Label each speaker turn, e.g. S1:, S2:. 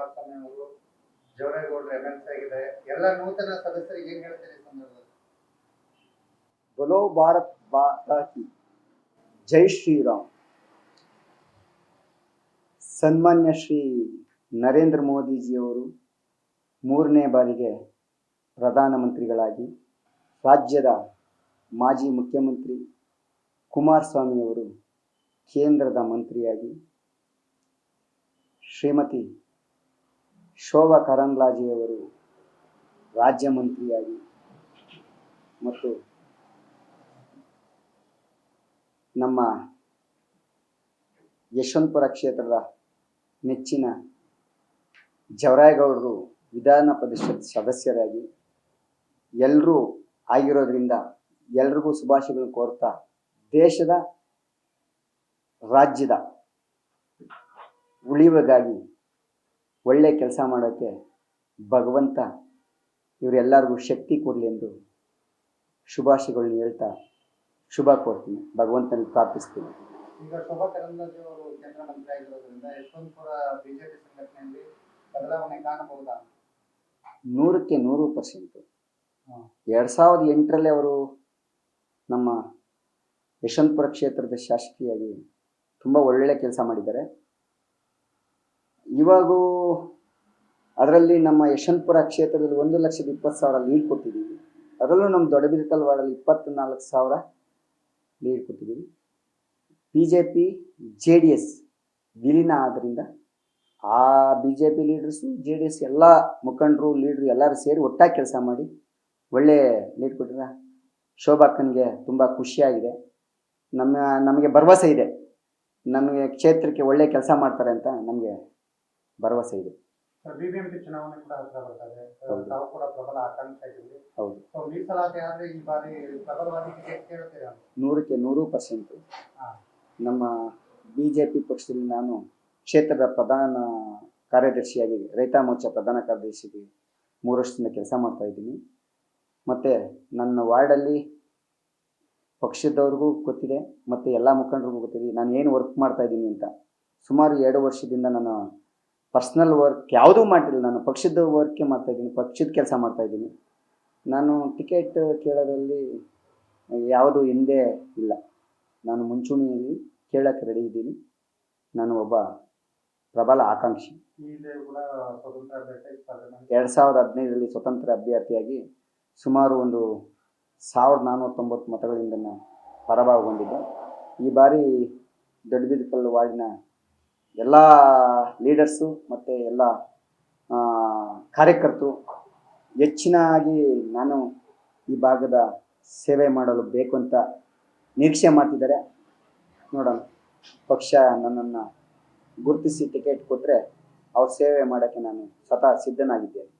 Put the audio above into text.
S1: ಕುಮಾರಸ್ವಾಮಿ ಅವರು ಜವರೇಗೌಡರು M L C ಆಗಿದೆ. ಎಲ್ಲ ನೂತನ ಸದಸ್ಯರಿಗೆ ಏನ್ ಹೇಳ್ತೀರಿ ಈ ಸಂದರ್ಭದಲ್ಲಿ?
S2: ಬಲೋ ಭಾರತ್ ಬಾಕಿ ಜೈ ಶ್ರೀರಾಮ್. ಸನ್ಮಾನ್ಯ ಶ್ರೀ ನರೇಂದ್ರ ಮೋದಿಜಿಯವರು ಮೂರನೇ ಬಾರಿಗೆ ಪ್ರಧಾನಮಂತ್ರಿಗಳಾಗಿ ರಾಜ್ಯದ ಮಾಜಿ ಮುಖ್ಯಮಂತ್ರಿ ಕುಮಾರಸ್ವಾಮಿಯವರು ಕೇಂದ್ರದ ಮಂತ್ರಿಯಾಗಿ, ಶ್ರೀಮತಿ ಶೋಭಾ ಕರಂದ್ಲಾಜೆಯವರು ರಾಜ್ಯ ಮಂತ್ರಿಯಾಗಿ ಮತ್ತು ನಮ್ಮ ಯಶವಂತಪುರ ಕ್ಷೇತ್ರದ ನೆಚ್ಚಿನ ಜವರಾಯಗೌಡರು ವಿಧಾನ ಪರಿಷತ್ ಸದಸ್ಯರಾಗಿ ಎಲ್ಲರೂ ಆಗಿರೋದ್ರಿಂದ ಎಲ್ರಿಗೂ ಶುಭಾಶಯಗಳು ಕೋರ್ತಾ ದೇಶದ ರಾಜ್ಯದ ಉಳಿವಿಗಾಗಿ ಒಳ್ಳೆ ಕೆಲಸ ಮಾಡೋಕ್ಕೆ ಭಗವಂತ ಇವರೆಲ್ಲರಿಗೂ ಶಕ್ತಿ ಕೊಡಲಿ ಎಂದು ಶುಭಾಶಯಗಳನ್ನ ಹೇಳ್ತಾ ಶುಭ ಕೋರ್ತೀನಿ. ಭಗವಂತನ ಪ್ರಾರ್ಥಿಸ್ತೀನಿ.
S1: ಈಗ ಶೋಭಾ ಕರಂದ್ಲಾಜೆ ಅವರು ಕೇಂದ್ರ ಮಂತ್ರಿ ಆಗಿರೋದ್ರಿಂದ ಯಶವಂತಪುರ ಬಿಜೆಪಿ ಸಂಘಟನೆಯಲ್ಲಿ ಬದಲಾವಣೆ ಕಾಣಬಹುದಾ?
S2: ನೂರಕ್ಕೆ ನೂರು ಪರ್ಸೆಂಟ್.
S1: ಎರಡ್
S2: ಎರಡು ಸಾವಿರದ ಎಂಟರಲ್ಲಿ ಅವರು ನಮ್ಮ ಯಶವಂತಪುರ ಕ್ಷೇತ್ರದ ಶಾಸಕಿಯಾಗಿ ತುಂಬ ಒಳ್ಳೆ ಕೆಲಸ ಮಾಡಿದ್ದಾರೆ. ಇವಾಗೂ ಅದರಲ್ಲಿ ನಮ್ಮ ಯಶವಂತಪುರ ಕ್ಷೇತ್ರದಲ್ಲಿ ಒಂದು ಲಕ್ಷದ ಇಪ್ಪತ್ತು ಸಾವಿರ ಲೀಡ್ ಕೊಟ್ಟಿದ್ದೀವಿ. ಅದರಲ್ಲೂ ನಮ್ಮ ದೊಡ್ಡಬಿದಕಲ್ ವಾರ್ಡಲ್ಲಿ ಇಪ್ಪತ್ತ್ನಾಲ್ಕು ಸಾವಿರ ಲೀಡ್ ಕೊಟ್ಟಿದ್ದೀವಿ. B J P J D S ವಿಲೀನ ಆದ್ದರಿಂದ ಆ B J P leaders J D S ಎಲ್ಲ ಮುಖಂಡರು ಲೀಡ್ರು ಎಲ್ಲರೂ ಸೇರಿ ಒಟ್ಟಾಗಿ ಕೆಲಸ ಮಾಡಿ ಒಳ್ಳೆ ಲೀಡ್ ಕೊಟ್ಟಿರ ಶೋಭಾಕ್ಕನಿಗೆ ತುಂಬ ಖುಷಿಯಾಗಿದೆ. ನಮ್ಮ, ನಮಗೆ ಭರವಸೆ ಇದೆ. ನಮಗೆ ಕ್ಷೇತ್ರಕ್ಕೆ ಒಳ್ಳೆ ಕೆಲಸ ಮಾಡ್ತಾರೆ ಅಂತ ನಮಗೆ ಭರವಸೆ ಇದೆ.
S1: ಬಿಬಿಎಂಪಿ ಚುನಾವಣೆ ಕೂಡ ಹತ್ರ ಬರ್ತದೆ.
S2: ಹೌದು.
S1: ತಾವು ಕೂಡ ಪ್ರಬಲ
S2: ಹೌದು.
S1: ಸೊ ಮೀಸಲಾತಿ ಆದ್ರೆ ಈ ಬಾರಿ ಪ್ರಬಲವಾಗಿ ಟಿಕೆಟ್ ಕೇಳ್ತೀರಾ?
S2: ನೂರಕ್ಕೆ ನೂರು ಪರ್ಸೆಂಟ್ ನಮ್ಮ ಬಿ ಜೆ ಪಿ ಪಕ್ಷದಲ್ಲಿ ನಾನು ಕ್ಷೇತ್ರದ ಪ್ರಧಾನ ಕಾರ್ಯದರ್ಶಿಯಾಗಿ ರೈತ ಮೋರ್ಚಾ ಪ್ರಧಾನ ಕಾರ್ಯದರ್ಶಿಗೆ ಮೂರು ವರ್ಷದಿಂದ ಕೆಲಸ ಮಾಡ್ತಾ ಇದ್ದೀನಿ. ಮತ್ತು ನನ್ನ ವಾರ್ಡಲ್ಲಿ ಪಕ್ಷದವ್ರಿಗೂ ಗೊತ್ತಿದೆ ಮತ್ತು ಎಲ್ಲ ಮುಖಂಡರಿಗೂ ಗೊತ್ತಿದೆ ನಾನು ಏನು ವರ್ಕ್ ಮಾಡ್ತಾ ಇದ್ದೀನಿ ಅಂತ. ಸುಮಾರು ಎರಡು ವರ್ಷದಿಂದ ನಾನು ಪರ್ಸ್ನಲ್ ವರ್ಕ್ ಯಾವುದೂ ಮಾಡಿಲ್ಲ ನಾನು ಪಕ್ಷದ ವರ್ಕೇ ಮಾಡ್ತಾ ಇದ್ದೀನಿ. ಪಕ್ಷದ ಕೆಲಸ ಮಾಡ್ತಾ ಇದ್ದೀನಿ. ನಾನು ಟಿಕೆಟ್ ಕೇಳೋದ್ರಲ್ಲಿ ಯಾವುದು ಹಿಂದೆ ಇಲ್ಲ. ನಾನು ಮುಂಚೂಣಿಯಲ್ಲಿ ಕೇಳಕ್ಕೆ ರೆಡಿ ಇದ್ದೀನಿ. ನಾನು ಒಬ್ಬ ಪ್ರಬಲ ಆಕಾಂಕ್ಷಿ. ಎರಡು ಸಾವಿರದ ಹದಿನೈದರಲ್ಲಿ ಸ್ವತಂತ್ರ ಅಭ್ಯರ್ಥಿಯಾಗಿ ಸುಮಾರು ಒಂದು ಸಾವಿರದ ನಾನ್ನೂರ ತೊಂಬತ್ತು ಮತಗಳಿಂದ ನಾನು ಪರಭಾಗಗೊಂಡಿದ್ದೆ ಈ ಬಾರಿ ದೊಡ್ಡಬಿದಕಲ್ಲು ವಾರ್ಡಿನ ಎಲ್ಲ ಲೀಡರ್ಸು ಮತ್ತು ಎಲ್ಲ ಕಾರ್ಯಕರ್ತರು ಹೆಚ್ಚಿನಾಗಿ ನಾನು ಈ ಭಾಗದ ಸೇವೆ ಮಾಡಲು ಬೇಕು ಅಂತ ನಿರೀಕ್ಷೆ ಮಾಡ್ತಿದ್ದಾರೆ. ನೋಡೋಣ. ಪಕ್ಷ ನನ್ನನ್ನು ಗುರುತಿಸಿ ಟಿಕೆಟ್ ಕೊಟ್ಟರೆ ಅವ್ರ ಸೇವೆ ಮಾಡೋಕ್ಕೆ ನಾನು ಸ್ವತಃ ಸಿದ್ಧನಾಗಿದ್ದೇನೆ.